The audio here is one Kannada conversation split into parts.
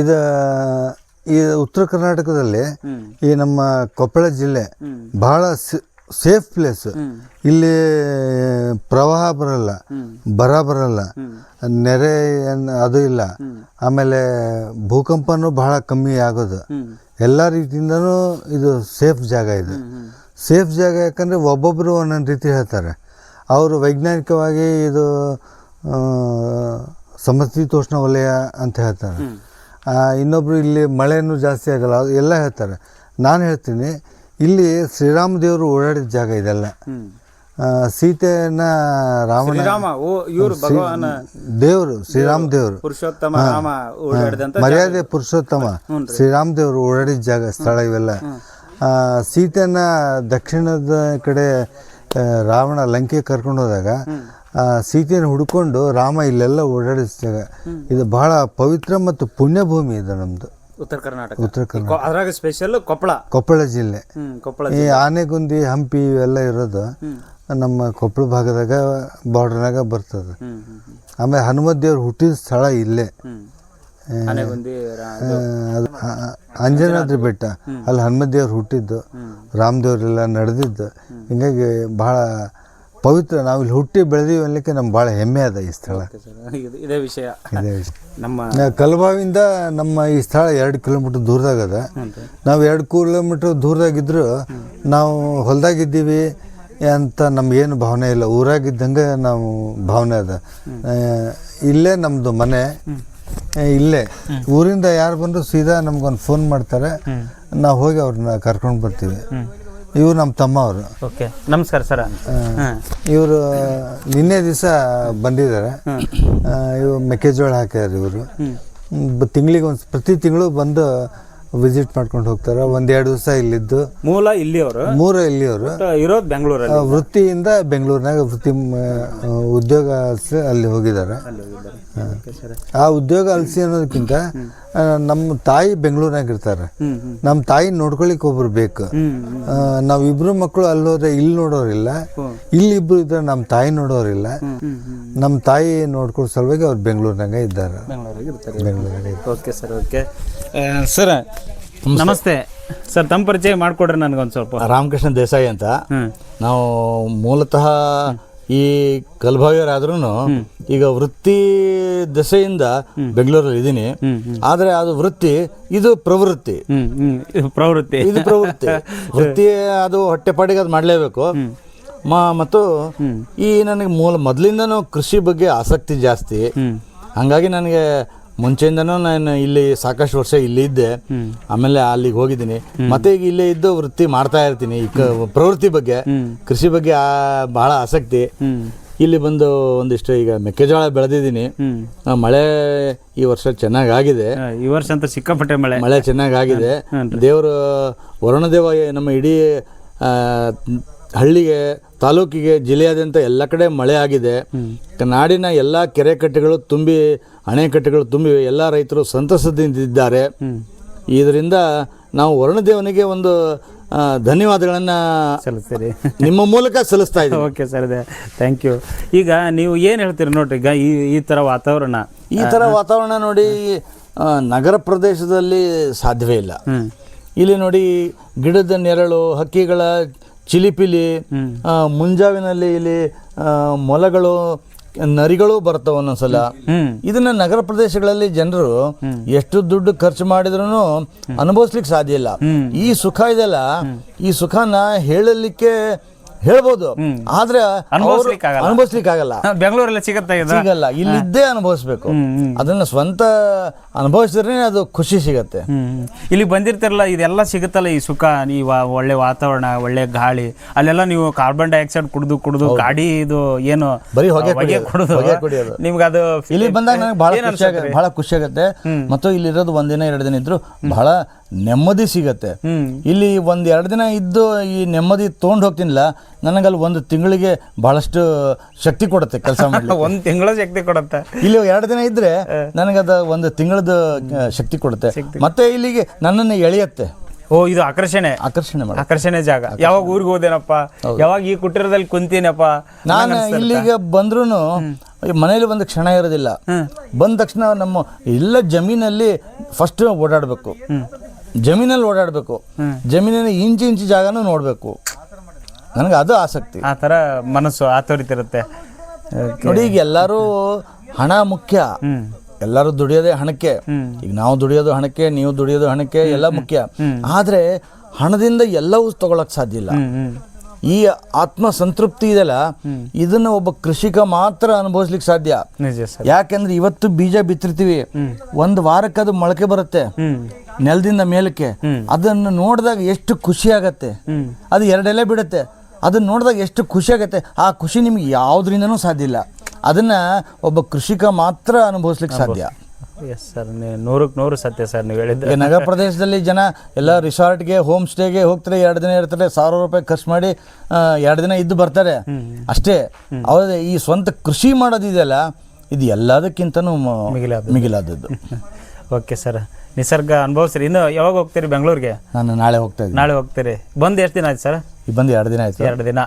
ಇದು, ಈ ಉತ್ತರ ಕರ್ನಾಟಕದಲ್ಲಿ ಈ ನಮ್ಮ ಕೊಪ್ಪಳ ಜಿಲ್ಲೆ ಬಹಳ ಸೇಫ್ ಪ್ಲೇಸ್ ಇಲ್ಲಿ ಪ್ರವಾಹ ಬರಲ್ಲ, ಬರ ಬರಲ್ಲ, ನೆರೆ ಅದು ಇಲ್ಲ. ಆಮೇಲೆ ಭೂಕಂಪನೂ ಬಹಳ ಕಮ್ಮಿ ಆಗೋದು. ಎಲ್ಲ ರೀತಿಯಿಂದನೂ ಇದು ಸೇಫ್ ಜಾಗ ಇದು. ಸೇಫ್ ಜಾಗ ಯಾಕಂದರೆ ಒಬ್ಬೊಬ್ಬರು ಒಂದೊಂದು ರೀತಿ ಹೇಳ್ತಾರೆ. ಅವರು ವೈಜ್ಞಾನಿಕವಾಗಿ ಇದು ಸಮಶೀತೋಷ್ಣ ವಲಯ ಅಂತ ಹೇಳ್ತಾರೆ. ಇನ್ನೊಬ್ರು ಇಲ್ಲಿ ಮಳೆನೂ ಜಾಸ್ತಿ ಆಗಲ್ಲ ಎಲ್ಲ ಹೇಳ್ತಾರೆ. ನಾನು ಹೇಳ್ತೀನಿ ಇಲ್ಲಿ ಶ್ರೀರಾಮ ದೇವರು ಓಡಾಡಿದ ಜಾಗ ಇದೆಲ್ಲ. ಸೀತೆಯನ್ನ ರಾವಣ ದೇವರು ಶ್ರೀರಾಮ ದೇವರು. ಪುರುಷೋತ್ತಮ ಮರ್ಯಾದೆ ಪುರುಷೋತ್ತಮ. ಶ್ರೀರಾಮ ದೇವರು ಓಡಾಡಿದ ಜಾಗ ಸ್ಥಳ ಇವೆಲ್ಲ. ಆ, ಸೀತೆಯನ್ನ ದಕ್ಷಿಣದ ಕಡೆ ರಾವಣ ಲಂಕೆ ಕರ್ಕೊಂಡು ಹೋದಾಗ ಸೀತೆಯನ್ನು ಹುಡ್ಕೊಂಡು ರಾಮ ಇಲ್ಲೆಲ್ಲ ಓಡಾಡಿಸ್ತೇವೆ ಇದು ಬಹಳ ಪವಿತ್ರ ಮತ್ತು ಪುಣ್ಯ ಭೂಮಿ ಇದು ನಮ್ದು. ಉತ್ತರ ಕರ್ನಾಟಕ. ಉತ್ತರ ಕರ್ನಾಟಕ. ಅದ್ರಾಗ ಸ್ಪೆಷಲ್ ಕೊಪ್ಪಳ. ಕೊಪ್ಪಳ ಜಿಲ್ಲೆ. ಕೊಪ್ಪಳ ಈ ಆನೆಗುಂದಿ ಹಂಪಿ ಇವೆಲ್ಲ ಇರೋದು ನಮ್ಮ ಕೊಪ್ಪಳ ಭಾಗದಾಗ ಬಾರ್ಡರ್ನಾಗ ಬರ್ತದೆ. ಆಮೇಲೆ ಹನುಮತ್ ದೇವ್ರ ಹುಟ್ಟಿದ ಸ್ಥಳ ಇಲ್ಲೇ. ಅಂಜನಾದ್ರಿ ಬೆಟ್ಟ. ಅಲ್ಲಿ ಹನುಮದೇವ್ರು ಹುಟ್ಟಿದ್ದು. ರಾಮದೇವ್ರೆಲ್ಲ ನಡೆದಿದ್ದು. ಹಿಂಗಾಗಿ ಬಹಳ ಪವಿತ್ರ ನಾವು ಇಲ್ಲಿ ಹುಟ್ಟಿ ಬೆಳೆದೀವಿ ಅನ್ಲಿಕ್ಕೆ ನಮ್ಗೆ ಭಾಳ ಹೆಮ್ಮೆ ಅದ ಈ ಸ್ಥಳ. ಇದು- ಇದೇ ವಿಷಯ. ಇದೇ ವಿಷಯ. ನಮ್ಮ ನಾ ಕಲ್ಬಾವಿಂದ ನಮ್ಮ ಈ ಸ್ಥಳ ಎರಡು ಕಿಲೋಮೀಟರ್ ದೂರದಾಗ ಅದ. ನಾವು ಎರಡು ಕಿಲೋಮೀಟರ್ ದೂರದಾಗಿದ್ದರೂ ನಾವು ಹೊಲ್ದಾಗಿದ್ದೀವಿ ಅಂತ ನಮ್ಗೇನು ಭಾವನೆ ಇಲ್ಲ. ಊರಾಗಿದ್ದಂಗೆ ನಾವು ಭಾವನೆ ಅದ. ಆ, ಇಲ್ಲೇ ನಮ್ಮದು ಮನೆ. ಆ, ಇಲ್ಲೇ. ಊರಿಂದ ಯಾರು ಬಂದರೂ ಸೀದಾ ನಮ್ಗೊಂದು ಫೋನ್ ಮಾಡ್ತಾರೆ. ನಾವು ಹೋಗಿ ಅವ್ರನ್ನ ಕರ್ಕೊಂಡು ಬರ್ತೀವಿ. ಇವ್ರು ನಮ್ಮ ತಮ್ಮ ಅವರು ಓಕೆ. ನಮಸ್ಕಾರ ಸರ್. ಇವರು ನಿನ್ನೆ ದಿವಸ ಬಂದಿದ್ದಾರೆ. ಇವ್ರು ಮೆಕ್ಕೆಜೋಳ ಹಾಕ್ಯಾರ ಇವರು. ತಿಂಗಳಿಗೆ ಒಂದು ಪ್ರತಿ ತಿಂಗಳು ಬಂದು ವಿಸಿಟ್ ಮಾಡ್ಕೊಂಡು ಹೋಗ್ತಾರೆ. ಒಂದೆರಡು ದಿವಸ ಇಲ್ಲಿದ್ದು. ಮೂಲ ಇಲ್ಲಿಯವರು? ಮೂಲ ಇಲ್ಲಿಯವರು. ಇರೋದು ಬೆಂಗಳೂರಲ್ಲಿ. ವೃತ್ತಿಯಿಂದ ಬೆಂಗಳೂರಿನಾಗ ವೃತ್ತಿ ಉದ್ಯೋಗ ಅಲ್ಸಿ ಅಲ್ಲಿ ಹೋಗಿದ್ದಾರೆ. ಆ. ಉದ್ಯೋಗ ಅಲ್ಸಿ ಅನ್ನೋದಕ್ಕಿಂತ ನಮ್ಮ ತಾಯಿ ಬೆಂಗಳೂರಿನಾಗ ಇರ್ತಾರೆ. ನಮ್ಮ ತಾಯಿ ನೋಡ್ಕೊಳಿಕ್ ಒಬ್ರು ಬೇಕು. ನಾವ್ ಇಬ್ರು ಮಕ್ಕಳು ಅಲ್ಲಿ ಹೋದ್ರೆ ಇಲ್ಲಿ ನೋಡೋರಿಲ್ಲ ಇಲ್ಲಿ. ಇಬ್ರು ಇದ್ರೆ ನಮ್ಮ ತಾಯಿ ನೋಡೋರಿಲ್ಲ ನಮ್ಮ ತಾಯಿ ನೋಡ್ಕೊಳ್ಳೋ ಸಲುವಾಗಿ ಅವ್ರು ಬೆಂಗಳೂರಿನಾಗ ಇದ್ದಾರೆ. ಬೆಂಗಳೂರಿಗೆ ಓಕೆ ಸರ್ ಓಕೆ. ಸರ್ ನಮಸ್ತೆ. ಸರ್ ತಮ್ಮ ಪರಿಚಯ ಮಾಡಿಕೊಡ್ರಿ ನನಗೊಂದು ಸ್ವಲ್ಪ. ರಾಮಕೃಷ್ಣ ದೇಸಾಯಿ ಅಂತ. ನಾವು ಮೂಲತಃ ಈ ಕಲ್ಭಾವಿಯರಾದ್ರೂ ಈಗ ವೃತ್ತಿ ದೆಸೆಯಿಂದ ಬೆಂಗಳೂರಲ್ಲಿ ಇದ್ದೀನಿ. ಆದರೆ ಅದು ವೃತ್ತಿ ಇದು ಪ್ರವೃತ್ತಿ. ಪ್ರವೃತ್ತಿ. ಇದು ಪ್ರವೃತ್ತಿ. ವೃತ್ತಿ ಅದು ಹೊಟ್ಟೆಪಾಡಿಗೆ ಅದು ಮಾಡಲೇಬೇಕು. ಮ ಮತ್ತು ಈ ನನಗೆ ಮೂಲ ಮೊದಲಿಂದನೂ ಕೃಷಿ ಬಗ್ಗೆ ಆಸಕ್ತಿ ಜಾಸ್ತಿ. ಹಂಗಾಗಿ ನನಗೆ ಮುಂಚೆಯಿಂದನೂ ನಾನು ಇಲ್ಲಿ ಸಾಕಷ್ಟು ವರ್ಷ ಇಲ್ಲಿ ಇದ್ದೆ. ಆಮೇಲೆ ಅಲ್ಲಿಗೆ ಹೋಗಿದ್ದೀನಿ. ಮತ್ತೆ ಈಗ ಇಲ್ಲೇ ಇದ್ದು ವೃತ್ತಿ ಮಾಡ್ತಾ ಇರ್ತೀನಿ. ಈ ಕ- ಪ್ರವೃತ್ತಿ ಬಗ್ಗೆ ಕೃಷಿ ಬಗ್ಗೆ ಆ- ಬಹಳ ಆಸಕ್ತಿ. ಇಲ್ಲಿ ಬಂದು ಒಂದಿಷ್ಟು ಈಗ ಮೆಕ್ಕೆಜೋಳ ಬೆಳೆದಿದ್ದೀನಿ. ಆ, ಮಳೆ ಈ ವರ್ಷ ಚೆನ್ನಾಗಾಗಿದೆ. ಆ, ಈ ವರ್ಷ ಅಂತ ಸಿಕ್ಕಾಪಟ್ಟೆ ಮಳೆ. ಮಳೆ ಚೆನ್ನಾಗಾಗಿದೆ. ದೇವರು ವರುಣದೇವ ನಮ್ಮ ಇಡೀ ಆ, ಹಳ್ಳಿಗೆ ತಾಲೂಕಿಗೆ ಜಿಲ್ಲೆಯಾದ್ಯಂತ ಎಲ್ಲ ಕಡೆ ಮಳೆ ಆಗಿದೆ. ನಾಡಿನ ಎಲ್ಲ ಕೆರೆ ಕಟ್ಟೆಗಳು ತುಂಬಿ ಅಣೆಕಟ್ಟೆಗಳು ತುಂಬಿ ಎಲ್ಲ ರೈತರು ಸಂತಸದಿಂದಿದ್ದಾರೆ. ಇದರಿಂದ ನಾವು ವರುಣದೇವನಿಗೆ ಒಂದು ಧನ್ಯವಾದಗಳನ್ನು ಸಲ್ಲಿಸ್ತೀರಿ. ನಿಮ್ಮ ಮೂಲಕ ಸಲ್ಲಿಸ್ತಾ ಇದ್ದೀವಿ ಓಕೆ ಸರ್ ಅದೇ. ಥ್ಯಾಂಕ್ ಯು ಈಗ ನೀವು ಏನು ಹೇಳ್ತೀರಿ ನೋಡ್ರಿ ಈಗ ಈ ಈ ಥರ ವಾತಾವರಣ? ಈ ಥರ ವಾತಾವರಣ ನೋಡಿ ನಗರ ಪ್ರದೇಶದಲ್ಲಿ ಸಾಧ್ಯವೇ ಇಲ್ಲ. ಇಲ್ಲಿ ನೋಡಿ ಗಿಡದ ನೆರಳು ಹಕ್ಕಿಗಳ ಚಿಲಿಪಿಲಿ ಆ, ಮುಂಜಾವಿನಲ್ಲಿ ಇಲ್ಲಿ ಆ, ಮೊಲಗಳು ನರಿಗಳು ಬರ್ತಾವ ಒಂದೊಂದ್ಸಲ. ಇದನ್ನ ನಗರ ಪ್ರದೇಶಗಳಲ್ಲಿ ಜನರು ಎಷ್ಟು ದುಡ್ಡು ಖರ್ಚು ಮಾಡಿದ್ರು ಅನುಭವಿಸ್ಲಿಕ್ಕೆ ಸಾಧ್ಯ ಇಲ್ಲ. ಈ ಸುಖ ಇದೆಲ್ಲ ಈ ಸುಖನ ಹೇಳಲಿಕ್ಕೆ ಹೇಳ್ಬೋದು. ಆದ್ರೆ ಅನುಭವಿಸ್ಲಿಕ್ಕೆ ಆಗಲ್ಲ. ಅನುಭವಿಸ್ಲಿಕ್ಕೆ ಆಗಲ್ಲ ಬೆಂಗಳೂರಲ್ಲಿ ಸಿಗತ್ತೆ ಸಿಗಲ್ಲ. ಇಲ್ಲಿದ್ದೇ ಅನುಭವಿಸ್ಬೇಕು. ಅದನ್ನ ಸ್ವಂತ ಅನುಭವಿಸಿದ್ರೆ ಅದು ಖುಷಿ ಸಿಗತ್ತೆ. ಇಲ್ಲಿ ಬಂದಿರ್ತಿರಲ್ಲ ಇದೆಲ್ಲ ಸಿಗುತ್ತಲ್ಲ ಈ ಸುಖ ಈ ಒಳ್ಳೆ ವಾತಾವರಣ ಒಳ್ಳೆ ಗಾಳಿ? ಅಲ್ಲೆಲ್ಲ ನೀವು ಕಾರ್ಬನ್ ಡೈಆಕ್ಸೈಡ್ ಕುಡಿದು ಕುಡಿದು ಗಾಡಿ ಇದು ಏನು ಬರೀ ಹೊಗೆ ಕುಡಿದು ನಿಮ್ಗೆ ಅದು ಇಲ್ಲಿ ಬಂದಾಗ ನನಗೆ ಬಹಳ ಖುಷಿ? ಬಹಳ ಖುಷಿ ಆಗುತ್ತೆ. ಮತ್ತು ಇಲ್ಲಿರೋದು ಒಂದಿನ ಎರಡು ದಿನ ಇದ್ರು ಬಹಳ ನೆಮ್ಮದಿ ಸಿಗತ್ತೆ. ಇಲ್ಲಿ ಒಂದ್ ಎರಡು ದಿನ ಇದ್ದು ಈ ನೆಮ್ಮದಿ ತೊಗೊಂಡು ಹೋಗ್ತೀನಿಲ್ಲ ನನಗಲ್ಲಿ ಒಂದು ತಿಂಗಳಿಗೆ ಬಹಳಷ್ಟು ಶಕ್ತಿ ಕೊಡುತ್ತೆ ಕೆಲಸ ಮಾಡಿ ಒಂದ್ ತಿಂಗಳ ಶಕ್ತಿ ಕೊಡುತ್ತೆ. ಇಲ್ಲಿ ಎರಡು ದಿನ ಇದ್ರೆ ನನಗದ ಒಂದು ತಿಂಗಳದ ಶಕ್ತಿ ಕೊಡುತ್ತೆ. ಮತ್ತೆ ಇಲ್ಲಿಗೆ ನನ್ನನ್ನು ಎಳೆಯತ್ತೆ. ಓ ಇದು ಆಕರ್ಷಣೆ. ಆಕರ್ಷಣೆ ಮಾಡಿ. ಆಕರ್ಷಣೆ ಜಾಗ. ಯಾವಾಗ ಊರಿಗೆ ಹೋದೇನಪ್ಪ? ಯಾವಾಗ ಈ ಕುಟೀರದಲ್ಲಿ ಕುಂತೀನಪ್ಪ? ನಾನು ಇಲ್ಲಿಗೆ ಬಂದ್ರು ಮನೇಲಿ ಒಂದು ಕ್ಷಣ ಇರೋದಿಲ್ಲ. ಬಂದ ತಕ್ಷಣ ನಮ್ಮ ಎಲ್ಲ ಜಮೀನಲ್ಲಿ ಫಸ್ಟ್ ಓಡಾಡಬೇಕು. ಜಮೀನಲ್ಲಿ ಓಡಾಡಬೇಕು. ಜಮೀನಿನ ಇಂಚು ಇಂಚು ಜಾಗನೂ ನೋಡಬೇಕು. ನನಗೆ ಅದು ಆಸಕ್ತಿ. ಆ ಥರ ಮನಸ್ಸು ಆತೋರಿತಿರುತ್ತೆ. ನೋಡಿ ಈಗ ಎಲ್ಲರೂ ಹಣ ಮುಖ್ಯ. ಎಲ್ಲರೂ ದುಡಿಯೋದೇ ಹಣಕ್ಕೆ. ಈಗ ನಾವು ದುಡಿಯೋದು ಹಣಕ್ಕೆ ನೀವು ದುಡಿಯೋದು ಹಣಕ್ಕೆ ಎಲ್ಲ ಮುಖ್ಯ. ಆದರೆ ಹಣದಿಂದ ಎಲ್ಲವೂ ತಗೊಳಕ್ ಸಾಧ್ಯ ಇಲ್ಲ. ಈ ಆತ್ಮ ಸಂತೃಪ್ತಿ ಇದೆಲ್ಲ ಇದನ್ನ ಒಬ್ಬ ಕೃಷಿಕ ಮಾತ್ರ ಅನುಭವಿಸ್ಲಿಕ್ಕೆ ಸಾಧ್ಯ. ಯಾಕಂದ್ರೆ ಯಾಕೆಂದ್ರೆ ಇವತ್ತು ಬೀಜ ಬಿತ್ತಿರ್ತೀವಿ. ಒಂದು ವಾರಕ್ಕೆ ಅದು ಮೊಳಕೆ ಬರುತ್ತೆ. ನೆಲದಿಂದ ಮೇಲಕ್ಕೆ. ಅದನ್ನು ನೋಡಿದಾಗ ಎಷ್ಟು ಖುಷಿ ಆಗತ್ತೆ. ಅದು ಎರಡೆಲೆ ಬಿಡುತ್ತೆ. ಅದನ್ನ ನೋಡಿದಾಗ ಎಷ್ಟು ಖುಷಿ ಆಗತ್ತೆ. ಆ ಖುಷಿ ನಿಮ್ಗೆ ಯಾವ್ದ್ರಿಂದನೂ ಸಾಧ್ಯ ಇಲ್ಲ. ಅದನ್ನ ಒಬ್ಬ ಕೃಷಿಕ ಮಾತ್ರ ಅನುಭವಿಸ್ಲಿಕ್ಕೆ ಸಾಧ್ಯ. ಎಸ್ ಸರ್ ನೂರಕ್ಕೆ ನೂರು ಸತ್ಯ ಸರ್ ನೀವು ನಗರ ಪ್ರದೇಶದಲ್ಲಿ ಜನ ಎಲ್ಲ ರಿಸಾರ್ಟ್ಗೆ ಹೋಮ್ ಸ್ಟೇಗೆ ಹೋಗ್ತಾರೆ ಎರಡು ದಿನ ಇರ್ತಾರೆ ಸಾವಿರ ರೂಪಾಯಿ ಖರ್ಚು ಮಾಡಿ ಎರಡು ದಿನ ಇದ್ದು ಬರ್ತಾರೆ. ಅಷ್ಟೇ. ಅವ್ರ ಈ ಸ್ವಂತ ಕೃಷಿ ಮಾಡೋದಿದೆಯಲ್ಲ ಇದು ಎಲ್ಲದಕ್ಕಿಂತನೂ ಮಿಗಿಲಾದದ್ದು. Okay sir. ನಿಸರ್ಗ ಅನುಭವಿಸ್ರಿ. ಇನ್ನು ಯಾವಾಗ ಹೋಗ್ತೀರಿ ಬೆಂಗಳೂರಿಗೆ? ನಾನು ನಾಳೆ ಹೋಗ್ತಾ ಇದ್ದೀನಿ. ನಾಳೆ ಹೋಗ್ತೀರಿ. ಬಂದು ಎಷ್ಟು ದಿನ ಆಯ್ತು ಸರ್? ಈಗ ಬಂದು ಎರಡು ದಿನ ಆಯ್ತು ಎರಡು ದಿನ.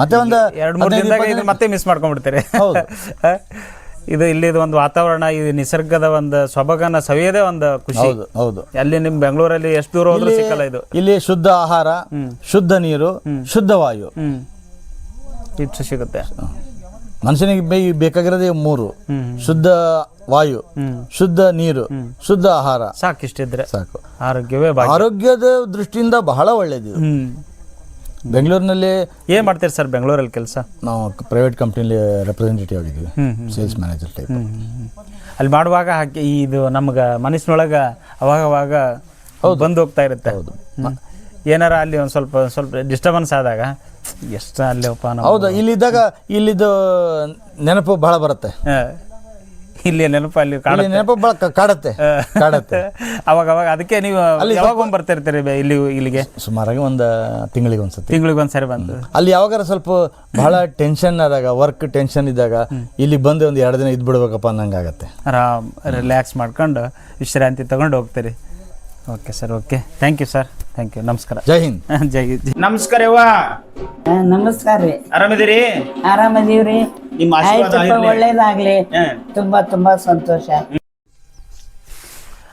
ಮತ್ತೆ ಒಂದು ಎರಡು ಮೂರು ದಿನದಾಗ ಇದು ಮತ್ತೆ ಮಿಸ್ ಮಾಡ್ಕೊಂಡ್ಬಿಡ್ತೀರಿ. ಇದು ಇಲ್ಲಿದು ಒಂದು ವಾತಾವರಣ ಈ ನಿಸರ್ಗದ ಒಂದು ಸೊಬಗನ ಸವಿಯೋದೇ ಒಂದು ಖುಷಿ. ಹೌದು ಹೌದು. ಅಲ್ಲಿ ನಿಮ್ ಬೆಂಗಳೂರಲ್ಲಿ ಎಷ್ಟು ದೂರ ಹೋದ್ರೂ ಸಿಕ್ಕಲ್ಲ ಇದು. ಇಲ್ಲಿ ಶುದ್ಧ ಆಹಾರ ಶುದ್ಧ ನೀರು ಶುದ್ಧ ವಾಯು. ಹೆಚ್ಚು ಸಿಗುತ್ತೆ. ಮನುಷ್ಯನಿಗೆ ಬೇ- ಬೇಕಾಗಿರೋದೇ ಮೂರು. ಶುದ್ಧ ವಾಯು ಶುದ್ಧ ನೀರು ಶುದ್ಧ ಆಹಾರ. ಸಾಕಿಷ್ಟಿದ್ರೆ ಸಾಕು. ಆರೋಗ್ಯವೇ ಆರೋಗ್ಯದ ದೃಷ್ಟಿಯಿಂದ ಬಹಳ ಒಳ್ಳೇದು ಬೆಂಗಳೂರಿನಲ್ಲಿ ಏನ್ ಮಾಡ್ತೀರಿ ಸರ್ ಬೆಂಗಳೂರಲ್ಲಿ ಕೆಲಸ? ನಾವು ಪ್ರೈವೇಟ್ ಕಂಪ್ನಿಲಿ ರೆಪ್ರೆಸೆಂಟೇಟಿವ್ ಆಗಿದ್ದೀವಿ ಸೇಲ್ಸ್ ಮ್ಯಾನೇಜರ್ ಟೈಪ್ ಅಲ್ಲಿ ಮಾಡುವಾಗ ಹಾಕಿ ಇದು ನಮ್ಗೆ ಮನಸ್ಸಿನೊಳಗೆ ಅವಾಗ ಅವಾಗ ಬಂದು ಹೋಗ್ತಾ ಇರುತ್ತೆ. ಹೌದು. ಏನಾರ ಅಲ್ಲಿ ಒಂದು ಸ್ವಲ್ಪ ಸ್ವಲ್ಪ ಡಿಸ್ಟರ್ಬೆನ್ಸ್ ಆದಾಗ ಎಷ್ಟು ಅಲ್ಲಪ್ಪ ನಾವು ಹೌದು ಇಲ್ಲಿದ್ದಾಗ ಇಲ್ಲಿದ್ದು ನೆನಪು ಬಹಳ ಬರುತ್ತೆ. ಇಲ್ಲಿ ನೆನಪು ಅಲ್ಲಿ ಇಲ್ಲಿ ನೆನಪು ಬಹಳ ಕ- ಕಾಡತ್ತೆ ಕಾಡತ್ತೆ. ಅವಾಗ ಅವಾಗ ಅದಕ್ಕೆ ನೀವು ಯಾವಾಗ ಒಂದು ಬರ್ತಿರ್ತೀರಿ ಬೆ- ಇಲ್ಲಿ ಇಲ್ಲಿಗೆ? ಸುಮಾರಾಗಿ ಒಂದು ತಿಂಗಳಿಗೆ ಒಂದ್ಸತಿ. ತಿಂಗಳಿಗೆ ಒಂದ್ಸರಿ ಬಂದು. ಅಲ್ಲಿ ಯಾವಾಗಾರ ಸ್ವಲ್ಪ ಬಹಳ ಟೆನ್ಷನ್ ಆದಾಗ ವರ್ಕ್ ಟೆನ್ಷನ್ ಇದ್ದಾಗ ಇಲ್ಲಿ ಬಂದು ಒಂದು ಎರಡು ದಿನ ಇದ್ದು ಬಿಡ್ಬೇಕಪ್ಪ ಅನ್ನಂಗಾಗತ್ತೆ. ಆರಾಮ್ ರಿಲ್ಯಾಕ್ಸ್ ಮಾಡ್ಕೊಂಡು ವಿಶ್ರಾಂತಿ ತಗೊಂಡು ಹೋಗ್ತೀರಿ. Okay sir okay thank you sir thank you ನಮಸ್ಕಾರ ಜೈ ಹಿಂದ್ ಜೈ ನಮಸ್ಕಾರ ಯವ್ವ. ಆ, ನಮಸ್ಕಾರ ರೀ. ಆರಾಮಿದ್ದೀರಿ? ಆರಾಮದೀವ್ರಿ. ನಿಮ್ಮ ಆಶೀರ್ವಾದ ಆಯ್ತಪ್ಪ ಒಳ್ಳೇದಾಗ್ಲಿ. ಹ. ತುಂಬಾ ತುಂಬಾ ಸಂತೋಷ.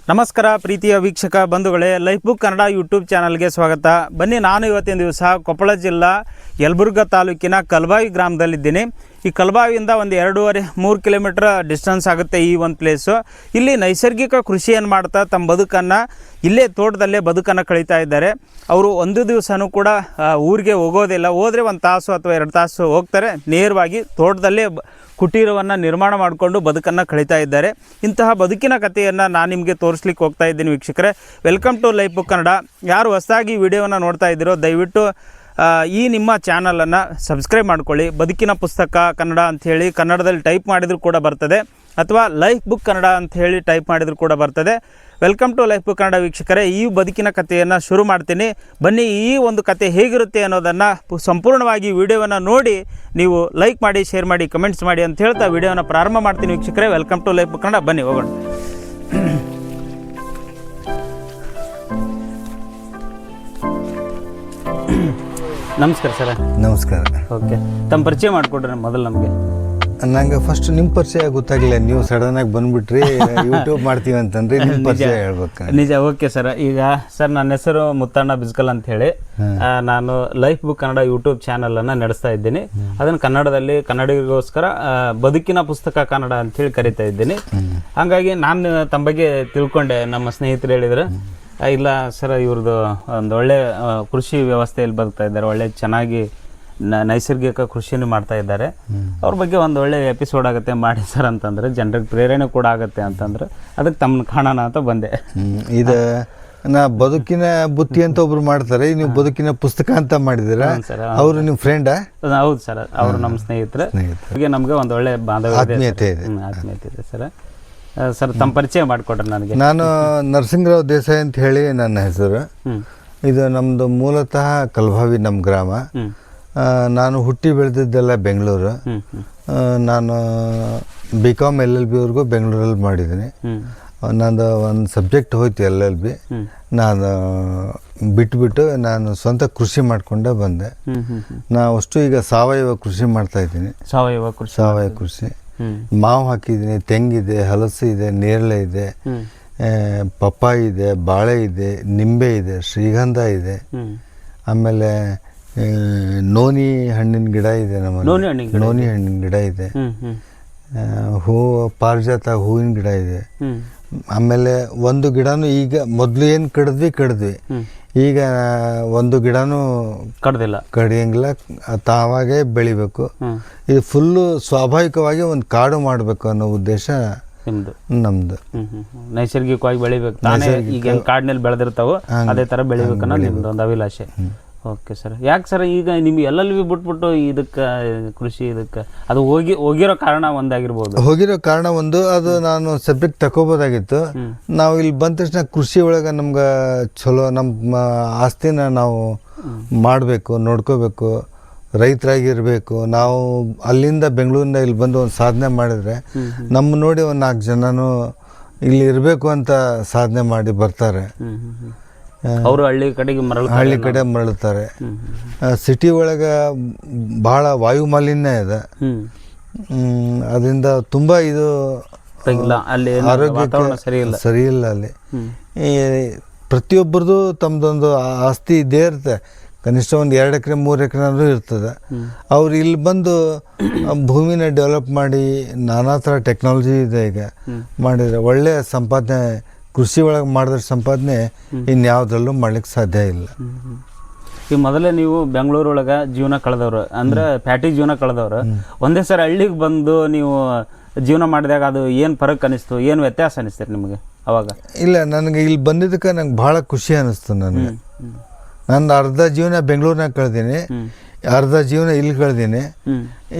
ನಮಸ್ಕಾರ ಪ್ರೀತಿಯ ವೀಕ್ಷಕ ಬಂಧುಗಳೇ ಲೈಫ್ ಬುಕ್ ಕನ್ನಡ ಯೂಟ್ಯೂಬ್ ಚಾನಲ್ಗೆ ಸ್ವಾಗತ. ಬನ್ನಿ, ನಾನು ಇವತ್ತಿನ ದಿವಸ ಕೊಪ್ಪಳ ಜಿಲ್ಲಾ ಯಲಬುರ್ಗ ತಾಲೂಕಿನ ಕಲ್ಬಾವಿ ಗ್ರಾಮದಲ್ಲಿದ್ದೀನಿ. ಈ ಕಲ್ಬಾವಿಯಿಂದ ಒಂದು ಎರಡೂವರೆ ಮೂರು ಕಿಲೋಮೀಟ್ರ್ ಡಿಸ್ಟೆನ್ಸ್ ಆಗುತ್ತೆ ಈ ಒಂದು ಪ್ಲೇಸು ಇಲ್ಲಿ ನೈಸರ್ಗಿಕ ಕೃಷಿಯನ್ನು ಮಾಡ್ತಾ, ತಮ್ಮ ಬದುಕನ್ನು ಇಲ್ಲೇ ತೋಟದಲ್ಲೇ ಬದುಕನ್ನು ಕಳೀತಾ ಇದ್ದಾರೆ. ಅವರು ಒಂದು ದಿವಸನೂ ಕೂಡ ಊರಿಗೆ ಹೋಗೋದಿಲ್ಲ. ಹೋದರೆ ಒಂದು ತಾಸು ಅಥವಾ ಎರಡು ತಾಸು ಹೋಗ್ತಾರೆ. ನೇರವಾಗಿ ತೋಟದಲ್ಲೇ ಕುಟೀರವನ್ನು ನಿರ್ಮಾಣ ಮಾಡಿಕೊಂಡು ಬದುಕನ್ನು ಕಳೀತಾ ಇದ್ದಾರೆ. ಇಂತಹ ಬದುಕಿನ ಕಥೆಯನ್ನು ನಾನು ನಿಮಗೆ ತೋರಿಸ್ಲಿಕ್ಕೆ ಹೋಗ್ತಾ ಇದ್ದೀನಿ ವೀಕ್ಷಕರೇ. Welcome to life book Kannada ಯಾರು ಹೊಸದಾಗಿ ವಿಡಿಯೋವನ್ನು ನೋಡ್ತಾ ಇದ್ದೀರೋ ದಯವಿಟ್ಟು ಈ ನಿಮ್ಮ ಚಾನಲನ್ನು ಸಬ್ಸ್ಕ್ರೈಬ್ ಮಾಡ್ಕೊಳ್ಳಿ. ಬದುಕಿನ ಪುಸ್ತಕ ಕನ್ನಡ ಅಂಥೇಳಿ ಕನ್ನಡದಲ್ಲಿ ಟೈಪ್ ಮಾಡಿದರೂ ಕೂಡ ಬರ್ತದೆ. ಅಥವಾ ಲೈಫ್ ಬುಕ್ ಕನ್ನಡ ಅಂತ ಹೇಳಿ ಟೈಪ್ ಮಾಡಿದರೂ ಕೂಡ ಬರ್ತದೆ. ವೆಲ್ಕಮ್ ಟು ಲೈಫ್ ಕನ್ನಡ ವೀಕ್ಷಕರೇ. ಈ ಬದುಕಿನ ಕಥೆಯನ್ನು ಶುರು ಮಾಡ್ತೀನಿ. ಬನ್ನಿ ಈ ಒಂದು ಕತೆ ಹೇಗಿರುತ್ತೆ ಅನ್ನೋದನ್ನು ಸಂಪೂರ್ಣವಾಗಿ ವಿಡಿಯೋವನ್ನು ನೋಡಿ ನೀವು ಲೈಕ್ ಮಾಡಿ ಶೇರ್ ಮಾಡಿ ಕಮೆಂಟ್ಸ್ ಮಾಡಿ ಅಂತ ಹೇಳ್ತಾ ವಿಡಿಯೋನ ಪ್ರಾರಂಭ ಮಾಡ್ತೀನಿ ವೀಕ್ಷಕರೇ. ವೆಲ್ಕಮ್ ಟು ಲೈಫ್ ಕನ್ನಡ ಬನ್ನಿ ಹೋಗೋಣ. ನಮಸ್ಕಾರ ಸರ್. ನಮಸ್ಕಾರ. ಓಕೆ ತಮ್ಮ ಪರಿಚಯ ಮಾಡಿಕೊಡ್ರಿ ಮೊದಲು ನಮಗೆ. ನಂಗೆ ಫಸ್ಟ್ ನಿಮ್ಮ ಪರಿಚಯ ಗೊತ್ತಾಗಲಿಲ್ಲ. ನೀವು ಸಡನ್ ಆಗಿ ಬಂದ್ಬಿಟ್ರಿ ಯೂಟ್ಯೂಬ್ ಮಾಡ್ತೀವಿ ಅಂತಂದ್ರೆ ನಿಮ್ಮ ಪರಿಚಯ ಹೇಳ್ಬೇಕು ನಿಜ ಓಕೆ ಸರ್ ಈಗ ಸರ್ ನನ್ನ ಹೆಸರು ಮುತ್ತಣ್ಣ ಬಿಸ್ಕಲ್ ಅಂತ ಹೇಳಿ. ನಾನು life book Kannada YouTube channel ಅನ್ನ ನಡೆಸ್ತಾ ಇದ್ದೀನಿ. ಅದನ್ನ ಕನ್ನಡದಲ್ಲಿ ಕನ್ನಡಿಗರಿಗೋಸ್ಕರ ಬದುಕಿನ ಪುಸ್ತಕ ಕನ್ನಡ ಅಂತ ಹೇಳಿ ಕರಿತಾ ಇದ್ದೀನಿ. ಹಾಗಾಗಿ ನಾನು ತಮ್ಮ ಬಗ್ಗೆ ತಿಳ್ಕೊಂಡೆ. ನಮ್ಮ ಸ್ನೇಹಿತರು ಹೇಳಿದ್ರು ಇಲ್ಲ ಸರ್ ಇವ್ರದ್ದು ಒಂದು ಒಳ್ಳೆ ಕೃಷಿ ವ್ಯವಸ್ಥೆಯಲ್ಲಿ ಬದುಕ್ತಾ ಇದ್ದಾರೆ ಒಳ್ಳೆ ಚೆನ್ನಾಗಿ ನ- ನೈಸರ್ಗಿಕ ಕೃಷಿಯನ್ನು ಮಾಡ್ತಾ ಇದ್ದಾರೆ. ಅವ್ರ ಬಗ್ಗೆ ಒಂದು ಒಳ್ಳೆ ಎಪಿಸೋಡ್ ಆಗುತ್ತೆ ಮಾಡಿ ಸರ್ ಅಂತಂದ್ರೆ ಜನರಿಗೆ ಪ್ರೇರಣೆ ಕೂಡ ಆಗುತ್ತೆ ಅಂತಂದ್ರೆ ಅದಕ್ಕೆ ತಮ್ಮನ್ನ ಕಾಣೋಣ ಅಂತ ಬಂದೆ. ಇದು ನಾ ಬದುಕಿನ ಬುತ್ತಿ ಅಂತ ಒಬ್ರು ಮಾಡ್ತಾರೆ ನೀವು ಬದುಕಿನ ಪುಸ್ತಕ ಅಂತ ಮಾಡಿದಿರ ಅವರು ನಿಮ್ಮ ಫ್ರೆಂಡ್ ಹೌದು ಸರ್ ಅವರು ನಮ್ಮ ಸ್ನೇಹಿತರು. ಸ್ನೇಹಿತರಿಗೆ ಹಾಗೆ ನಮಗೆ ಒಂದು ಒಳ್ಳೆ ಬಾಂಧವ್ಯ ಆತ್ಮೀಯತೆ. ಇದೆ. ಆತ್ಮೀಯತೆ ಇದೆ ಸರ್. ಸರ್ ತಮ್ಮ ಪರಿಚಯ ಮಾಡಿಕೊಡ್ರಿ ನನಗೆ. ನಾನು ನರಸಿಂಗರಾವ್ ದೇಸಾಯಿ ಅಂತ ಹೇಳಿ ನನ್ನ ಹೆಸರು. ಇದು ನಮ್ಮದು ಮೂಲತಃ ಕಲ್ಭಾವಿ ನಮ್ಮ ಗ್ರಾಮ. ನಾನು ಹುಟ್ಟಿ ಬೆಳೆದಿದ್ದೆಲ್ಲ ಬೆಂಗಳೂರು. ನಾನು ಬಿ ಕಾಮ್ ಎಲ್ ಎಲ್ ಬಿವರೆಗೂ ಬೆಂಗಳೂರಲ್ಲಿ ಮಾಡಿದ್ದೀನಿ. ನಂದು ಒಂದು ಸಬ್ಜೆಕ್ಟ್ ಹೋಯ್ತು ಎಲ್ ಎಲ್ ಬಿ ನಾನು ಬಿಟ್ಬಿಟ್ಟು ನಾನು ಸ್ವಂತ ಕೃಷಿ ಮಾಡಿಕೊಂಡೇ ಬಂದೆ. ನಾನು ಅಷ್ಟು ಈಗ ಸಾವಯವ ಕೃಷಿ ಮಾಡ್ತಾ ಇದ್ದೀನಿ. ಸಾವಯವ ಕೃಷಿ ಸಾವಯವ ಕೃಷಿ. ಮಾವು ಹಾಕಿದ್ದೀನಿ ತೆಂಗಿದೆ ಹಲಸು ಇದೆ ನೇರಳೆ ಇದೆ ಪಪ್ಪಾಯಿ ಇದೆ ಬಾಳೆ ಇದೆ ನಿಂಬೆ ಇದೆ ಶ್ರೀಗಂಧ ಇದೆ. ಆಮೇಲೆ ನೋನಿ ಹಣ್ಣಿನ ಗಿಡ ಇದೆ ನಮ್ಮ ನೋನಿ ಹಣ್ಣಿನ ಗಿಡ ನೋನಿ ಹಣ್ಣಿನ ಗಿಡ ಇದೆ. ಹೂ ಪಾರಿಜಾತ ಹೂವಿನ ಗಿಡ ಇದೆ. ಆಮೇಲೆ ಒಂದು ಗಿಡನು ಈಗ ಮೊದಲು ಏನು ಕಡಿದ್ವಿ ಕಡಿದ್ವಿ. ಈಗ ಒಂದು ಗಿಡನೂ ಕಡ್ದಿಲ್ಲ. ಕಡಿಯಂಗಿಲ್ಲ. ತಾವಾಗೇ ಬೆಳಿಬೇಕು. ಇದು ಫುಲ್ಲು ಸ್ವಾಭಾವಿಕವಾಗಿ ಒಂದು ಕಾಡು ಮಾಡಬೇಕು ಅನ್ನೋ ಉದ್ದೇಶ ನಿಮ್ದು. ಹ್ಮ್. ನೈಸರ್ಗಿಕವಾಗಿ ಬೆಳಿಬೇಕು. ಈಗ ಕಾಡಿನಲ್ಲಿ ಬೆಳೆದಿರ್ತಾವ ಅದೇ ತರ ಬೆಳಿಬೇಕು ಅನ್ನೋದು ನಿಮ್ದು ಒಂದು ಅಭಿಲಾಷೆ. Okay sir. ಯಾಕೆ ಸರ್ ಈಗ ನಿಮ್ಗೆ ಎಲ್ಲೆಲ್ಲಿ ಬಿಟ್ಬಿಟ್ಟು ಇದಕ್ಕೆ ಕೃಷಿ ಇದಕ್ಕೆ? ಅದು ಹೋಗಿ ಹೋಗಿರೋ ಕಾರಣ ಒಂದಾಗಿರ್ಬೋದು. ಹೋಗಿರೋ ಕಾರಣ ಒಂದು ಅದು ನಾನು ಸಬ್ಜೆಕ್ಟ್ ತಗೋಬೋದಾಗಿತ್ತು ನಾವು ಇಲ್ಲಿ ಬಂದ ತಕ್ಷಣ ಕೃಷಿ ಒಳಗೆ ನಮ್ಗೆ ಚಲೋ ನಮ್ಮ ಆಸ್ತಿನ ನಾವು ಮಾಡಬೇಕು ನೋಡ್ಕೋಬೇಕು ರೈತರಾಗಿರಬೇಕು. ನಾವು ಅಲ್ಲಿಂದ ಬೆಂಗಳೂರಿಂದ ಇಲ್ಲಿ ಬಂದು ಒಂದು ಸಾಧನೆ ಮಾಡಿದರೆ ನಮ್ಮ ನೋಡಿ ಒಂದು ನಾಲ್ಕು ಜನನೂ ಇಲ್ಲಿ ಇರಬೇಕು ಅಂತ ಸಾಧನೆ ಮಾಡಿ ಬರ್ತಾರೆ. ಅವರು ಹಳ್ಳಿ ಕಡೆಗೆ ಮರಳ ಹಳ್ಳಿ ಕಡೆ ಮರಳುತ್ತಾರೆ. ಸಿಟಿ ಒಳಗೆ ಭಾಳ ವಾಯು ಮಾಲಿನ್ಯ ಇದೆ. ಅದರಿಂದ ತುಂಬ ಇದು ಅಲ್ಲಿ ಆರೋಗ್ಯ ವಾತಾವರಣ ಸರಿ ಇಲ್ಲ. ಅಲ್ಲಿ. ಪ್ರತಿಯೊಬ್ಬರದು ತಮ್ಮದೊಂದು ಆಸ್ತಿ ಇದ್ದೇ ಇರುತ್ತೆ. ಕನಿಷ್ಠ ಒಂದು ಎರಡು ಎಕರೆ ಮೂರು ಎಕರೆನಾದ್ರೂ ಇರ್ತದೆ. ಅವ್ರು ಇಲ್ಲಿ ಬಂದು ಭೂಮಿನ ಡೆವಲಪ್ ಮಾಡಿ ನಾನಾ ಥರ ಟೆಕ್ನಾಲಜಿ ಇದೆ ಈಗ ಮಾಡಿದರೆ ಒಳ್ಳೆಯ ಸಂಪಾದನೆ ಕೃಷಿ ಒಳಗೆ ಮಾಡಿದ್ರೆ ಸಂಪಾದನೆ ಇನ್ಯಾವುದ್ರಲ್ಲೂ ಮಾಡ್ಲಿಕ್ಕೆ ಸಾಧ್ಯ ಇಲ್ಲ. ಈಗ ಮೊದಲೇ ನೀವು ಬೆಂಗಳೂರೊಳಗ ಜೀವನ ಕಳೆದವ್ರು ಅಂದ್ರೆ ಪ್ಯಾಟಿ ಜೀವನ ಕಳೆದವ್ರು ಒಂದೇ ಸರಿ ಹಳ್ಳಿಗೆ ಬಂದು ನೀವು ಜೀವನ ಮಾಡಿದಾಗ ಅದು ಏನು ಫರಕ್ ಅನಿಸ್ತು ಏನು ವ್ಯತ್ಯಾಸ ಅನಿಸ್ತೀರಿ ನಿಮಗೆ ಅವಾಗ? ಇಲ್ಲ ನನಗೆ ಇಲ್ಲಿ ಬಂದಿದ್ದಕ್ಕೆ ನಂಗೆ ಭಾಳ ಖುಷಿ ಅನಿಸ್ತು ನನಗೆ. ನನ್ನ ಅರ್ಧ ಜೀವನ ಬೆಂಗಳೂರಿನಾಗ ಕಳೆದೀನಿ. ಅರ್ಧ ಜೀವನ ಇಲ್ಲಿ ಕಳೆದೀನಿ.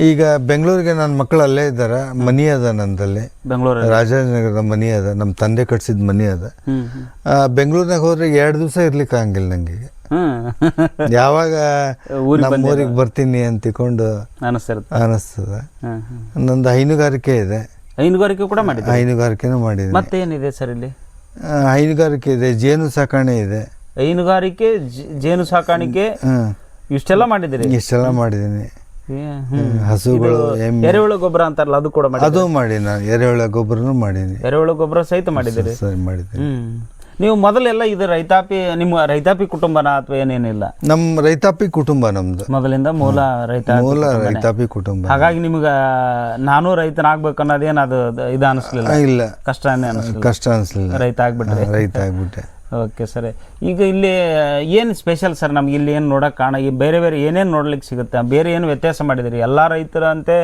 ಈಗ ಬೆಂಗಳೂರಿಗೆ ನನ್ನ ಮಕ್ಕಳು ಅಲ್ಲೇ ಇದ್ದಾರೆ ಮನಿ ಅದ ನಂದಲ್ಲಿ. ರಾಜಾಜಿನಗರದ ಮನಿ ಅದ ನಮ್ಮ ತಂದೆ ಕಟ್ಸಿದ ಮನಿ ಅದ. ಬೆಂಗಳೂರಿನಾಗ ಹೋದ್ರೆ ಎರಡು ದಿವಸ ಇರ್ಲಿಕ್ಕೆ ಆಗಂಗಿಲ್ಲ ನಂಗೆ ಯಾವಾಗ ನಮ್ಮ ಊರಿಗೆ ಬರ್ತೀನಿ ಅಂತ ಅನಿಸ್ತಿರುತ್ತೆ ಅನಿಸ್ತದ. ನಂದು ಹೈನುಗಾರಿಕೆ ಇದೆ. ಹೈನುಗಾರಿಕೆ ಕೂಡ ಮಾಡಿದ್ರಿ ಹೈನುಗಾರಿಕೆನೂ ಮತ್ತೆ ಏನಿದೆ ಸರ್ ಇಲ್ಲಿ? ಹೈನುಗಾರಿಕೆ ಇದೆ ಜೇನು ಸಾಕಣೆ ಇದೆ. ಹೈನುಗಾರಿಕೆ ಜೇನು ಸಾಕಾಣಿಕೆ ಇಷ್ಟೆಲ್ಲ ಮಾಡಿದಿರಿ ಇಷ್ಟೆಲ್ಲ ಮಾಡಿದ್ದೀನಿ. ಹ್ಮ್. ಹಸುಗಳು ಎಮ್ಮೆ. ಎರೆಹುಳ ಗೊಬ್ಬರ ಅಂತಾರಲ್ಲ ಅದು ಕೂಡ ಮಾಡಿ ಅದು ಮಾಡಿ ನಾನು. ಎರೆಹುಳ ಗೊಬ್ಬರನೂ ಮಾಡೀನಿ ಎರೆಹುಳ ಗೊಬ್ಬರ ಸಹಿತ ಮಾಡಿದಿರಿ ಸರಿ ಮಾಡಿದ್ದೀನಿ. ಹ್ಮ್. ನೀವು ಮೊದಲೆಲ್ಲ ಇದು ರೈತಾಪಿ ನಿಮ್ಮ ರೈತಾಪಿ ಕುಟುಂಬನ ಅಥವಾ ಏನೇನಿಲ್ಲ? ನಮ್ಮ ರೈತಾಪಿ ಕುಟುಂಬ ನಮ್ದು. ಮೊದಲಿಂದ ಮೂಲ ರೈತ ಮೂಲ ರೈತಾಪಿ ಕುಟುಂಬ. ಹಾಗಾಗಿ ನಿಮ್ಗೆ ನಾನು ರೈತನಾಗ್ಬೇಕು ಅನ್ನೋದೇನು ಅದು ಇದು ಅನಿಸ್ಲಿಲ್ಲ? ಇಲ್ಲ. ಕಷ್ಟ ಅನಿಸ್ಲಿಲ್ಲ? ಕಷ್ಟ ಅನಿಸ್ಲಿಲ್ಲ. ರೈತ ಆಗ್ಬಿಟ್ರಿ. ರೈತ ಆಗ್ಬಿಟ್ಟೆ. Okay sir. ಈಗ ಇಲ್ಲಿ ಏನು ಸ್ಪೆಷಲ್ ಸರ್ ನಮ್ಗೆ ಇಲ್ಲಿ ಏನು ನೋಡೋಕೆ ಕಾಣ ಈ ಬೇರೆ ಬೇರೆ ಏನೇನು ನೋಡ್ಲಿಕ್ಕೆ ಸಿಗುತ್ತೆ? ಬೇರೆ ಏನು ವ್ಯತ್ಯಾಸ ಮಾಡಿದಿರಿ? ಎಲ್ಲ ರೈತರಂತೆ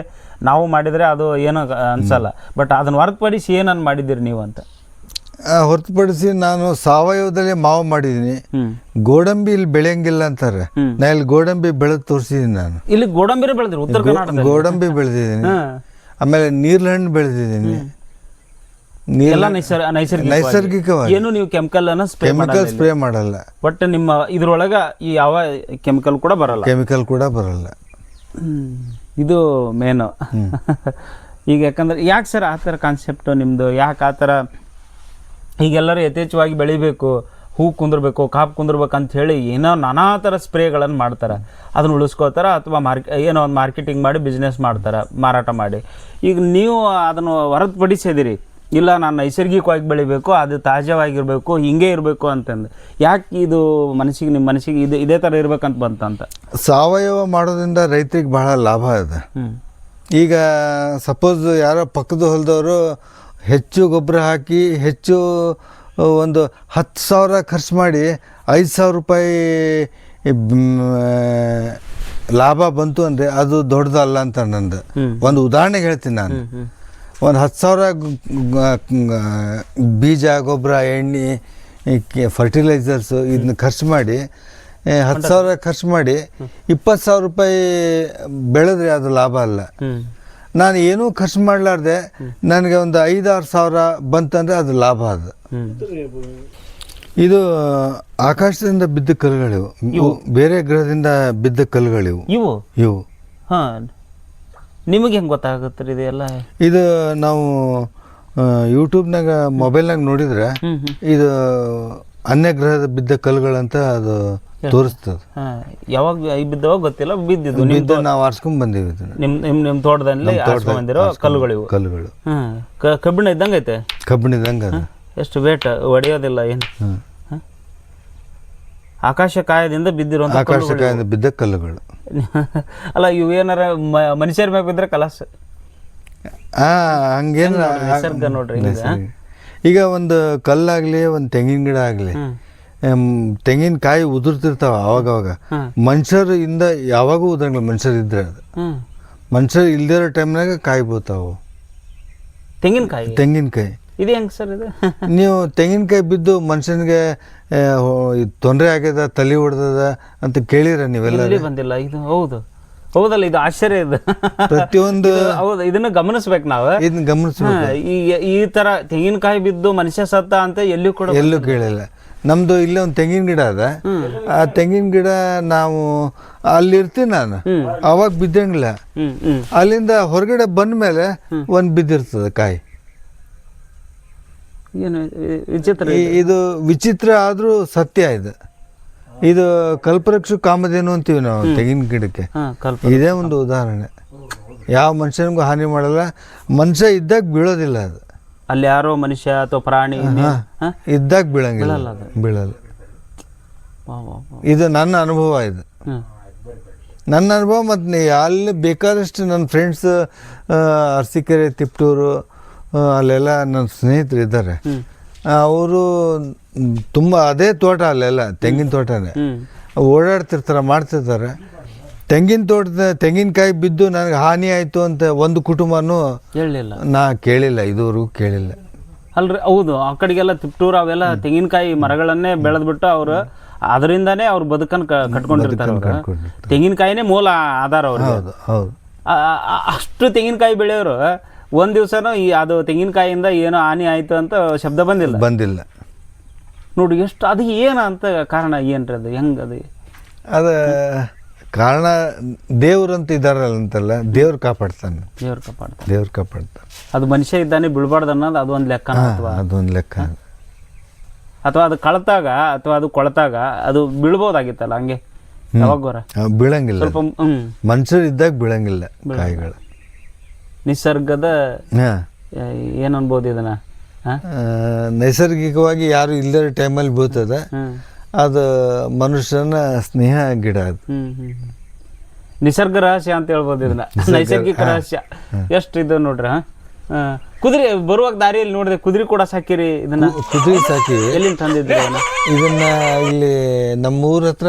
ನಾವು ಮಾಡಿದರೆ ಅದು ಏನೋ ಅನ್ಸಲ್ಲ. ಬಟ್ ಅದನ್ನು ಹೊರತುಪಡಿಸಿ ಏನನ್ನು ಮಾಡಿದ್ದೀರಿ ನೀವು ಅಂತ? ಹೊರತುಪಡಿಸಿ ನಾನು ಸಾವಯವದಲ್ಲಿ ಮಾವು ಮಾಡಿದ್ದೀನಿ. ಗೋಡಂಬಿ ಇಲ್ಲಿ ಬೆಳೆಯಂಗಿಲ್ಲ ಅಂತಾರೆ. ನಾ ಇಲ್ಲಿ ಗೋಡಂಬಿ ಬೆಳೆದು ತೋರಿಸಿದ್ದೀನಿ ನಾನು. ಇಲ್ಲಿ ಗೋಡಂಬಿ ಬೆಳೆದಿರಿ ಉತ್ತರ ಗೋಡಂಬಿ ಬೆಳೆದಿದ್ದೀನಿ. ಆಮೇಲೆ ನೀರ್ಲಣ್ಣು ಬೆಳೆದಿದ್ದೀನಿ. ಎಲ್ಲ ನೈಸರ್ ನೈಸರ್ಗಿಕ ನೈಸರ್ಗಿಕವಾಗಿ. ಏನು ನೀವು ಕೆಮಿಕಲ್ ಅನ್ನ ಸ್ಪ್ರೇ ಕೆಮಿಕಲ್ ಸ್ಪ್ರೇ ಮಾಡಲ್ಲ. ಬಟ್ ನಿಮ್ಮ ಇದ್ರೊಳಗ ಈ ಯಾವ ಕೆಮಿಕಲ್ ಕೂಡ ಬರಲ್ಲ. ಕೆಮಿಕಲ್ ಕೂಡ ಬರಲ್ಲ. ಇದು ಮೇನು. ಈಗ ಯಾಕಂದ್ರೆ ಯಾಕೆ ಸರ್ ಆ ಥರ ಕಾನ್ಸೆಪ್ಟು ನಿಮ್ಮದು ಯಾಕೆ ಆ ಥರ ಈಗೆಲ್ಲರೂ ಯಥೇಚ್ಛವಾಗಿ ಬೆಳಿಬೇಕು ಹೂ ಕುಂದಿರ್ಬೇಕು ಕಾಪ್ ಕುಂದಿರ್ಬೇಕು ಅಂತ ಹೇಳಿ ಏನೋ ನಾನಾ ಥರ ಸ್ಪ್ರೇಗಳನ್ನು ಮಾಡ್ತಾರೆ. ಅದನ್ನ ಉಳಿಸ್ಕೋತಾರ ಅಥವಾ ಮಾರ್ಕೆ ಏನೋ ಒಂದು ಮಾರ್ಕೆಟಿಂಗ್ ಮಾಡಿ ಬಿಸ್ನೆಸ್ ಮಾಡ್ತಾರೆ ಮಾರಾಟ ಮಾಡಿ. ಈಗ ನೀವು ಅದನ್ನು ಹೊರತುಪಡಿಸಿದಿರಿ ಇಲ್ಲ ನಾನು ನೈಸರ್ಗಿಕವಾಗಿ ಬೆಳಿಬೇಕು ಅದು ತಾಜಾವಾಗಿರಬೇಕು ಹಿಂಗೆ ಇರಬೇಕು ಅಂತಂದು. ಯಾಕೆ ಇದು ಮನಸ್ಸಿಗೆ ನಿಮ್ಮ ಮನಸ್ಸಿಗೆ ಇದು ಇದೇ ಥರ ಇರ್ಬೇಕಂತ ಬಂತಂತ? ಸಾವಯವ ಮಾಡೋದ್ರಿಂದ ರೈತರಿಗೆ ಭಾಳ ಲಾಭ ಇದೆ. ಈಗ ಸಪೋಸ್ ಯಾರೋ ಪಕ್ಕದ ಹೊಲದವರು ಹೆಚ್ಚು ಗೊಬ್ಬರ ಹಾಕಿ ಹೆಚ್ಚು ಒಂದು ಹತ್ತು ಸಾವಿರ ಖರ್ಚು ಮಾಡಿ ಐದು ಸಾವಿರ ರೂಪಾಯಿ ಲಾಭ ಬಂತು ಅಂದರೆ ಅದು ದೊಡ್ಡದಲ್ಲ ಅಂತ ನಂದು. ಒಂದು ಉದಾಹರಣೆಗೆ ಹೇಳ್ತೀನಿ ನಾನು. ಒಂದು ಹತ್ತು ಸಾವಿರ ಬೀಜ ಗೊಬ್ಬರ ಎಣ್ಣೆ ಫರ್ಟಿಲೈಸರ್ಸು ಇದನ್ನ ಖರ್ಚು ಮಾಡಿ ಹತ್ತು ಸಾವಿರ ಖರ್ಚು ಮಾಡಿ ಇಪ್ಪತ್ತು ಸಾವಿರ ರೂಪಾಯಿ ಬೆಳೆದ್ರೆ ಅದು ಲಾಭ ಅಲ್ಲ. ನಾನು ಏನೂ ಖರ್ಚು ಮಾಡಲಾರ್ದೆ ನನಗೆ ಒಂದು ಐದಾರು ಸಾವಿರ ಬಂತಂದರೆ ಅದು ಲಾಭ ಅದು. ಇದು ಆಕಾಶದಿಂದ ಬಿದ್ದ ಕಲ್ಲುಗಳಿವು. ಇವು? ಬೇರೆ ಗ್ರಹದಿಂದ ಬಿದ್ದ ಕಲ್ಲುಗಳಿವು. ಇವು? ಇವು. ಹಾಂ. ನಿಮಗೆ ಹೆಂಗೆ ಗೊತ್ತಾಗುತ್ತೆ ರೀ ಇದೆಲ್ಲ? ಇದು ನಾವು ಯೂಟ್ಯೂಬ್ನಾಗ ಮೊಬೈಲ್ನಾಗ ನೋಡಿದ್ರೆ ಇದು ಅನ್ಯ ಗ್ರಹದ ಬಿದ್ದ ಕಲ್ಲುಗಳಂತ ಅದು ತೋರಿಸ್ತದೆ. ಯಾವಾಗ ಬಿದ್ದವಾಗ ಬಿದ್ದವ ಗೊತ್ತಿಲ್ಲ ಬಿದ್ದಿದ್ದು ನಿಮ್ದು. ನಾವು ಆರ್ಸ್ಕೊಂಡ್ ಬಂದೀವಿ ನಿಮ್ ನಿಮ್ ನಿಮ್ ತೋಟದಲ್ಲಿ ಬಂದಿರೋ ಕಲ್ಲುಗಳಿವು ಕಲ್ಲುಗಳು ಹ್ಮ್ ಕ- ಕಬ್ಬಿಣ ಇದ್ದಂಗೆ ಐತೆ ಕಬ್ಬಿಣ ಅದು ಎಷ್ಟು ವೇಟ್ ಒಡೆಯೋದಿಲ್ಲ ಏನು? ಹ್ಮ್. ಹ? ಆಕಾಶ ಕಾಯದಿಂದ ಬಿದ್ದಿರುವಂತ ಆಕಾಶಕಾಯಿಂದ ಬಿದ್ದ ಕಲ್ಲುಗಳು. ಅಲ್ಲ ಇವು ಏನಾರ ಮ- ಮನುಷ್ಯರ ಮ್ಯಾಗ ಬಿದ್ದರೆ ಕಲಾಸ. ಹಂಗೇನು ನಿಸರ್ಗ ನೋಡ್ರಿ ಈಗ ಒಂದು ಕಲ್ಲಾಗ್ಲಿ ಒಂದು ತೆಂಗಿನ ಗಿಡ ಆಗಲಿ ತೆಂಗಿನಕಾಯಿ ಉದುರ್ತಿರ್ತಾವ ಅವಾಗ ಅವಾಗ ಹ್ಮ್. ಮನುಷ್ಯರು ಇಂದ ಯಾವಾಗೂ ಉದ್ರಂಗಿಲ್ಲ ಮನುಷ್ಯರು ಇದ್ರೆ ಅದು. ಮನುಷ್ಯರು ಇಲ್ದಿರೋ ಟೈಮ್ನಾಗ ಕಾಯಿ ಬೀಳ್ತಾವು. ತೆಂಗಿನಕಾಯಿ ತೆಂಗಿನಕಾಯಿ ಇದು ಹೆಂಗ್ ಸರ್ ಇದು? ನೀವು ತೆಂಗಿನಕಾಯಿ ಬಿದ್ದು ಮನುಷ್ಯನಿಗೆ ತೊಂದರೆ ಆಗ್ಯದ ತಲೆ ಹೊಡೆದದ ಅಂತ ಕೇಳಿರ ನೀವೆಲ್ಲ ಇಲ್ಲಿ ಬಂದಿಲ್ಲ ಇದು ಹೌದು. ಹೌದಲ್ಲ ಇದು ಆಶ್ಚರ್ಯ ಇದು. ಪ್ರತಿಯೊಂದು ಹೌದು ಇದನ್ನ ಗಮನಿಸ್ಬೇಕು ನಾವು. ಇದನ್ನ ಗಮನಿಸ್ಬೇಕು. ಈ ಈ ತರ ತೆಂಗಿನಕಾಯಿ ಬಿದ್ದು ಮನುಷ್ಯ ಸತ್ತ ಅಂತ ಎಲ್ಲೂ ಕೂಡ ಎಲ್ಲೂ ಕೇಳಿಲ್ಲ. ನಮ್ದು ಇಲ್ಲೇ ಒಂದು ತೆಂಗಿನ ಗಿಡ ಅದ. ಆ ತೆಂಗಿನ ಗಿಡ ನಾವು ಅಲ್ಲಿ ಇರ್ತೀನಿ ನಾನು. ಅವಾಗ ಬಿದ್ದಂಗಿಲ್ಲ. ಅಲ್ಲಿಂದ ಹೊರಗಡೆ ಬಂದ ಮೇಲೆ ಒಂದು ಬಿದ್ದಿರ್ತದೆ ಕಾಯಿ. ಏನು ವಿಚಿತ್ರ ಇದು. ವಿಚಿತ್ರ ಆದರೂ ಸತ್ಯ ಇದು. ಇದು ಕಲ್ಪವೃಕ್ಷ ಕಾಮಧೇನು ಅಂತೀವಿ ನಾವು ತೆಂಗಿನ ಗಿಡಕ್ಕೆ. ಇದೇ ಒಂದು ಉದಾಹರಣೆ. ಯಾವ ಮನುಷ್ಯನಿಗೂ ಹಾನಿ ಮಾಡಲ್ಲ. ಮನುಷ್ಯ ಇದ್ದಾಗ ಬೀಳೋದಿಲ್ಲ ಅದು. ಅಲ್ಲಿ ಯಾರೋ ಮನುಷ್ಯ ಅಥವಾ ಪ್ರಾಣಿ? ಇದ್ದಾಗ ಬೀಳಂಗಿಲ್ಲ. ಬೀಳಲ್ಲ. ಇದು ನನ್ನ ಅನುಭವ ಇದು. ನನ್ನ ಅನುಭವ ಮತ್ತು ಅಲ್ಲಿ ಬೇಕಾದಷ್ಟು ನನ್ನ ಫ್ರೆಂಡ್ಸ್ ಅರಸಿಕೆರೆ ತಿಪ್ಟೂರು ಅಲ್ಲೆಲ್ಲ ನನ್ನ ಸ್ನೇಹಿತರು ಇದ್ದಾರೆ. ಅವರು ತುಂಬ ಅದೇ ತೋಟ ಅಲ್ಲೆಲ್ಲ ತೆಂಗಿನ ತೋಟನೇ. ಓಡಾಡ್ತಿರ್ತಾರೆ ಮಾಡ್ತಿರ್ತಾರೆ. ತೆಂಗಿನ ತೋಟದ ತೆಂಗಿನಕಾಯಿ ಬಿದ್ದು ನನಗೆ ಹಾನಿ ಆಯಿತು ಅಂತ ಒಂದು ಕುಟುಂಬನೂ ಹೇಳಲಿಲ್ಲ. ನಾ ಕೇಳಿಲ್ಲ ಇದುವರೆಗೂ ಕೇಳಿಲ್ಲ. ಅಲ್ರಿ ಹೌದು. ಆ ಕಡೆಗೆಲ್ಲ ತಿಪ್ಟೂರು ಅವೆಲ್ಲ ತೆಂಗಿನಕಾಯಿ ಮರಗಳನ್ನೇ ಬೆಳೆದ್ಬಿಟ್ಟು ಅವರು ಅದರಿಂದಾನೇ ಅವ್ರ ಬದುಕನ್ನು ಕಟ್ಕೊಂಡಿರ್ತಾರೆ ತೆಂಗಿನಕಾಯಿನೇ ಮೂಲ ಆಧಾರ ಅವರು ಹೌದು ಅಷ್ಟು ತೆಂಗಿನಕಾಯಿ ಬೆಳೆಯೋರು ಒಂದ್ ದಿವಸನೂ ಈ ಅದು ತೆಂಗಿನಕಾಯಿಂದ ಏನೋ ಹಾನಿ ಆಯ್ತು ಅಂತ ಶಬ್ದ ಬಂದಿಲ್ಲ. ಬಂದಿಲ್ಲ. ನೋಡಿ ಎಷ್ಟು ಅದು ಏನ ಅಂತ ಕಾರಣ ಏನ್ರಿ ಅದು? ಹೆಂಗ್ ಅದು? ಅದ ಕಾರಣ ದೇವ್ರಂತ ಇದಾರಲ್ಲ ಅಂತಲ್ಲ ದೇವ್ರು ಕಾಪಾಡ್ತಾನೆ. ದೇವ್ರು ಕಾಪಾಡ್ತಾನೆ. ದೇವ್ರು ಕಾಪಾಡ್ತಾನೆ. ಅದು ಮನುಷ್ಯ ಇದ್ದಾನೆ ಬಿಳ್ಬಾರ್ದು ಅನ್ನೋದು ಅದು ಒಂದು ಲೆಕ್ಕ ಅದೊಂದು ಲೆಕ್ಕ. ಅಥವಾ ಅದು ಕಳತಾಗ ಅಥವಾ ಅದು ಕೊಳತಾಗ ಅದು ಬೀಳ್ಬೋದಾಗಿತ್ತಲ್ಲ ಹಂಗೆ? ಯಾವಾಗೋರ ಆ, ಬೀಳಂಗಿಲ್ಲ. ಸ್ವಲ್ಪ ಮನುಷ್ಯರು ಇದ್ದಾಗ ಬೀಳಂಗಿಲ್ಲ. ಕಾಯಿಗಳು. ನಿಸರ್ಗದ ಏನ್ ಅನ್ಬೋದು ಇದನ್ನ? ನೈಸರ್ಗಿಕವಾಗಿ ಯಾರು ಇಲ್ಲದ ಟೈಮಲ್ಲಿ ಬೀಳ್ತದ. ಅದು ಮನುಷ್ಯನ ಸ್ನೇಹ ಗಿಡ ಅದು. ನಿಸರ್ಗ ರಹಸ್ಯ ಅಂತ ಹೇಳ್ಬೋದು ಇದನ್ನ. ನೈಸರ್ಗಿಕ ರಹಸ್ಯ. ಎಷ್ಟು ಇದು ನೋಡ್ರಿ ಕುದುರೆ ಬರುವಾಗ ದಾರಿಯಲ್ಲಿ ನೋಡಿದೆ ಕುದುರೆ ಕೂಡ ಸಾಕಿರಿ ಇದನ್ನ. ಕುದುರೆ ಸಾಕಿ ಎಲ್ಲಿಂದ ತಂದಿದ್ರಿ ಅದನ್ನ ಇದನ್ನ ಇಲ್ಲಿ ನಮ್ಮ ಊರ ಹತ್ರ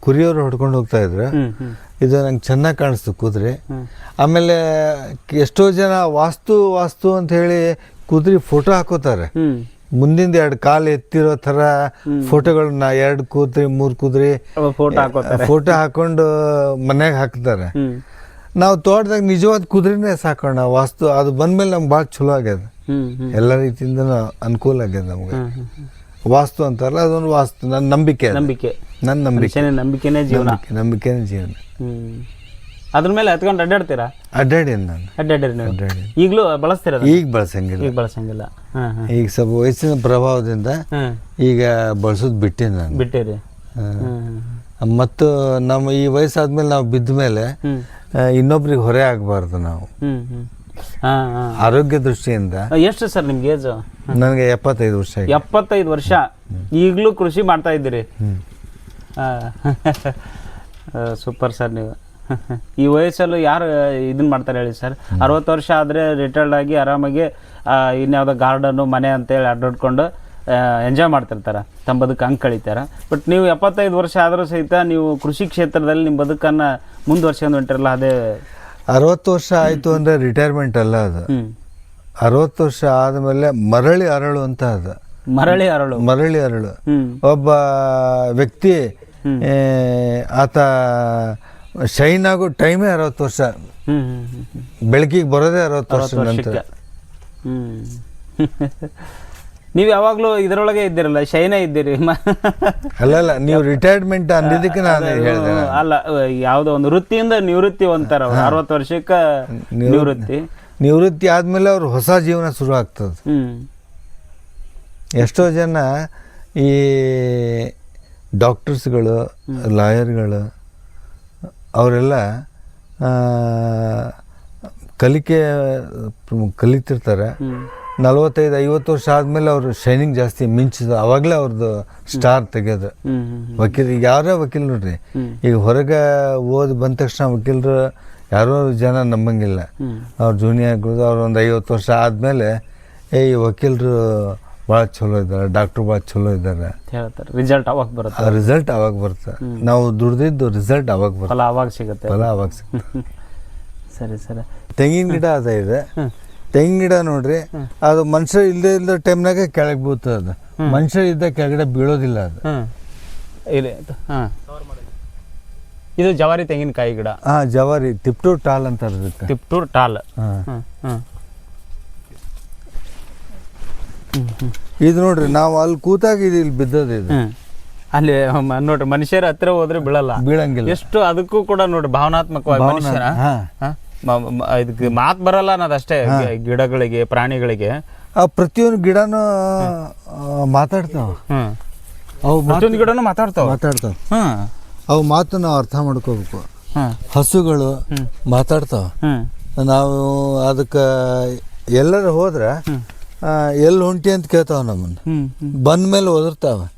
ಕುರಿಯವರು ಹೊಡ್ಕೊಂಡು ಹೋಗ್ತಾ ಇದ್ರು. ಇದು ನಂಗೆ ಚೆನ್ನಾಗಿ ಕಾಣಿಸ್ತು ಕುದುರೆ. ಆಮೇಲೆ ಎಷ್ಟೋ ಜನ ವಾಸ್ತು ವಾಸ್ತು ಅಂತ ಹೇಳಿ ಕುದುರೆ ಫೋಟೋ ಹಾಕೋತಾರೆ. ಹ್ಮ್. ಮುಂದಿಂದ ಎರಡು ಕಾಲು ಎತ್ತಿರೋ ಥರ ಫೋಟೋಗಳನ್ನ ಎರಡು ಕುದುರೆ ಮೂರು ಕುದುರೆ ಫೋಟೋ ಹಾಕೋತಾರೆ. ಫೋಟೋ ಹಾಕೊಂಡು ಮನೆಗೆ ಹಾಕ್ತಾರೆ. ಹ್ಮ್. ನಾವು ತೋಟದಾಗ ನಿಜವಾದ ಕುದುರೆನೇ ಸಾಕೋಣ ವಾಸ್ತು ಅದು ಬಂದ್ಮೇಲೆ ನಮ್ಗೆ ಭಾಳ ಚಲೋ ಆಗ್ಯದ. ಎಲ್ಲ ರೀತಿಯಿಂದ ಅನುಕೂಲ ಆಗ್ಯದ ನಮ್ಗೆ. ವಾಸ್ತು ಅಂತಾರಲ್ಲ ಅದೊಂದು ವಾಸ್ತು ನನ್ನ ನಂಬಿಕೆ. ನಂಬಿಕೆ. ನನ್ನ ನಂಬಿಕೆ. ನಂಬಿಕೆನೇ ಜೀವನ. ನಂಬಿಕೆ ನಂಬಿಕೆನೇ ಜೀವನ. ಅದ್ರ ಮೇಲೆ ಹತ್ಕೊಂಡು ಅಡ್ಡಾಡ್ತೀರಾ? ಅಡ್ಡಾಡಿ ನಾನು. ಅಡ್ಡಾಡಿರಿ ಅಡ್ಡಾಡಿ ಅಡ್ಡಾಡೀನಿ. ಈಗಲೂ ಬಳಸ್ತೀರ ಈಗ ಬಳಸಂಗಿಲ್ಲ. ಈಗ ಬಳಸಂಗಿಲ್ಲ. ಈಗ ಸ್ವಲ್ಪ ವಯಸ್ಸಿನ ಪ್ರಭಾವದಿಂದ ಈಗ ಬಳಸೋದ್ ಬಿಟ್ಟೆ ನಾನು. ಬಿಟ್ಟಿರಿ ಮತ್ತು ನಮ್ಮ ಈ ವಯಸ್ಸಾದ್ಮೇಲೆ ನಾವು ಬಿದ್ದ ಮೇಲೆ ಇನ್ನೊಬ್ರಿಗೆ ಹೊರೆ ಆಗಬಾರ್ದು ನಾವು. ಆರೋಗ್ಯ ದೃಷ್ಟಿಯಿಂದ ಎಷ್ಟು ಸರ್ ನಿಮ್ಗೆ ಏಜ್? ನನಗೆ ಎಪ್ಪತ್ತೈದು ವರ್ಷ ಎಪ್ಪತ್ತೈದು ವರ್ಷ? ಈಗಲೂ ಕೃಷಿ ಮಾಡ್ತಾ ಇದ್ದೀರಿ. ಸೂಪರ್ ಸರ್ ನೀವು. ಈ ವಯಸ್ಸಲ್ಲೂ ಯಾರು ಇದನ್ನ ಮಾಡ್ತಾರೆ ಹೇಳಿ ಸರ್? ಅರವತ್ತು ವರ್ಷ ಆದರೆ ರಿಟೈರ್ಡ್ ಆಗಿ ಆರಾಮಾಗಿ ಇನ್ಯಾವುದೋ ಗಾರ್ಡನ್ನು ಮನೆ ಅಂತೇಳಿ ಅಡ್ಡಾಡ್ಕೊಂಡು ಎಂಜಾಯ್ ಮಾಡ್ತಿರ್ತಾರೆ. ತಮ್ಮ ಬದುಕು ಹಂಗೆ ಕಳೀತಾರೆ. ಬಟ್ ನೀವು ಎಪ್ಪತ್ತೈದು ವರ್ಷ ಆದರೂ ಸಹಿತ ನೀವು ಕೃಷಿ ಕ್ಷೇತ್ರದಲ್ಲಿ ನಿಮ್ಮ ಬದುಕನ್ನು ಮುಂದುವರ್ಸ್ಕೊಂಡು ಹೊಂಟಿರಲ್ಲ ಅದೇ ಅರವತ್ತು ವರ್ಷ ಆಯಿತು ಅಂದರೆ ರಿಟೈರ್ಮೆಂಟ್ ಅಲ್ಲ ಅದು. ಅರವತ್ತು ವರ್ಷ ಆದಮೇಲೆ ಮರಳಿ ಅರಳು ಅಂತ ಅದು. ಮರಳಿ ಅರಳು. ಮರಳಿ ಅರಳು. ಒಬ್ಬ ವ್ಯಕ್ತಿ ಆತ ಶೈನ್ ಆಗೋ ಟೈಮೇ ಅರವತ್ತು ವರ್ಷ. ಬೆಳಕಿಗೆ ಬರೋದೇ ಅರವತ್ತು ವರ್ಷ ನಂತರ. ನೀವು ಯಾವಾಗಲೂ ಇದರೊಳಗೆ ಇದ್ದೀರಲ್ಲ ಶೈನೇ ಇದ್ದೀರಿ. ಅಲ್ಲಲ್ಲ ನೀವು ರಿಟೈರ್ಮೆಂಟ್ ಅಂದಿದ್ದಕ್ಕೆ ನಾನು ಹೇಳಿದೆ ಅಲ್ಲ ಯಾವುದೋ ಒಂದು ವೃತ್ತಿಯಿಂದ ನಿವೃತ್ತಿ ಹೊಂತಾರ ಅರವತ್ತು ವರ್ಷಕ್ಕೆ ನಿವೃತ್ತಿ ನಿವೃತ್ತಿ. ಆದಮೇಲೆ ಅವ್ರ ಹೊಸ ಜೀವನ ಶುರು ಆಗ್ತದೆ ಎಷ್ಟೋ ಜನ ಈ ಡಾಕ್ಟರ್ಸ್ಗಳು ಲಾಯರ್ಗಳು ಅವರೆಲ್ಲ ಕಲಿಕೆ ಕಲಿತಿರ್ತಾರೆ. ನಲವತ್ತೈದು ಐವತ್ತು ವರ್ಷ ಆದಮೇಲೆ ಅವರು ಶೈನಿಂಗ್ ಜಾಸ್ತಿ ಮಿಂಚಿದ ಅವಾಗಲೇ ಅವ್ರದ್ದು ಸ್ಟಾರ್ ತೆಗೆಯೋದು ವಕೀಲ್ ಈಗ ಯಾರೇ ವಕೀಲ್ ನೋಡ್ರಿ ಈಗ ಹೊರಗೆ ಓದಿ ಬಂದ ತಕ್ಷಣ ವಕೀಲರು ಯಾರೋ ಜನ ನಂಬಂಗಿಲ್ಲ. ಅವ್ರು ಜೂನಿಯರ್ ಅವ್ರು ಒಂದು ಐವತ್ತು ವರ್ಷ ಆದಮೇಲೆ ಏ ಈ ವಕೀಲರು ಭಾಳ ಚಲೋ ಇದ್ದಾರೆ ಡಾಕ್ಟ್ರು ಭಾಳ ಚಲೋ ಇದ್ದಾರೆ. ಹೇಳ್ತಾರೆ ರಿಸಲ್ಟ್ ಅವಾಗ ಬರುತ್ತೆ. ರಿಸಲ್ಟ್ ಅವಾಗ ಬರುತ್ತೆ. ನಾವು ದುಡ್ದಿದ್ದು ರಿಸಲ್ಟ್ ಅವಾಗ ಬರುತ್ತೆ. ಫಲ ಅವಾಗ ಸಿಗುತ್ತೆ. ಫಲ ಅವಾಗ ಸಿಗುತ್ತೆ. ಸರಿ ಸರಿ. ತೆಂಗಿನ ಗಿಡ ಅದ ಇದೆ. ತೆಂಗಿನ ಗಿಡ ನೋಡ್ರಿ ಅದು ಮನುಷ್ಯ ಇಲ್ಲದೆ ಇಲ್ಲದ ಟೈಮ್ನಾಗೆ ಕೆಳಗೆ ಬೀಳ್ತದೆ ಅದು. ಮನುಷ್ಯ ಇದ್ದ ಕೆಳಗಡೆ ಬೀಳೋದಿಲ್ಲ ಅದು. ಇಲ್ಲಿ ಹಾಂ ಇದು ಜವಾರಿ ತೆಂಗಿನಕಾಯಿ ಗಿಡ. ಹಾ ಜವಾರಿ ತಿಪ್ಟೂರ್ ಟಾಲ್ ಅಂತಾರೆ ಅದಕ್ಕೆ ತಿಪ್ಟೂರ್ ಟಾಲ್. ಹಾಂ. ಇದು ನೋಡ್ರಿ ನಾವು ಅಲ್ಲಿ ಕೂತಾಗ ಇದು ಇಲ್ಲಿ ಬಿದ್ದದ ಇದು. ಹ್ಮ್. ಅಲ್ಲಿ ಮ- ನೋಡ್ರಿ ಮನುಷ್ಯರ ಹತ್ರ ಹೋದ್ರೆ ಬೀಳಲ್ಲ. ಬೀಳಂಗಿಲ್ಲ. ಎಷ್ಟು ಅದಕ್ಕೂ ಕೂಡ ನೋಡ್ರಿ ಭಾವನಾತ್ಮಕವಾಗಿ ಹಾ. ಹ? ಇದಕ್ಕೆ ಮಾತು ಬರಲ್ಲ ಅನ್ನೋದು ಅಷ್ಟೇ ಗಿಡಗಳಿಗೆ ಪ್ರಾಣಿಗಳಿಗೆ. ಆ ಪ್ರತಿಯೊಂದು ಗಿಡನೂ ಮಾತಾಡ್ತಾವ. ಅವು ಪ್ರತಿಯೊಂದು ಗಿಡನು ಮಾತಾಡ್ತಾವ? ಮಾತಾಡ್ತಾವ. ಅವು ಮಾತು ನಾವು ಅರ್ಥ ಮಾಡ್ಕೋಬೇಕು. ಹಸುಗಳು ಮಾತಾಡ್ತಾವ. ನಾವು ಅದಕ್ಕೆ ಎಲ್ಲರೂ ಹೋದ್ರೆ ಎಲ್ಲಿ ಹೊಂಟಿ ಅಂತ ಕೇಳ್ತಾವ ನಮ್ಮನ್ನು. ಬಂದ ಮೇಲೆ ಒದರ್ತಾವ.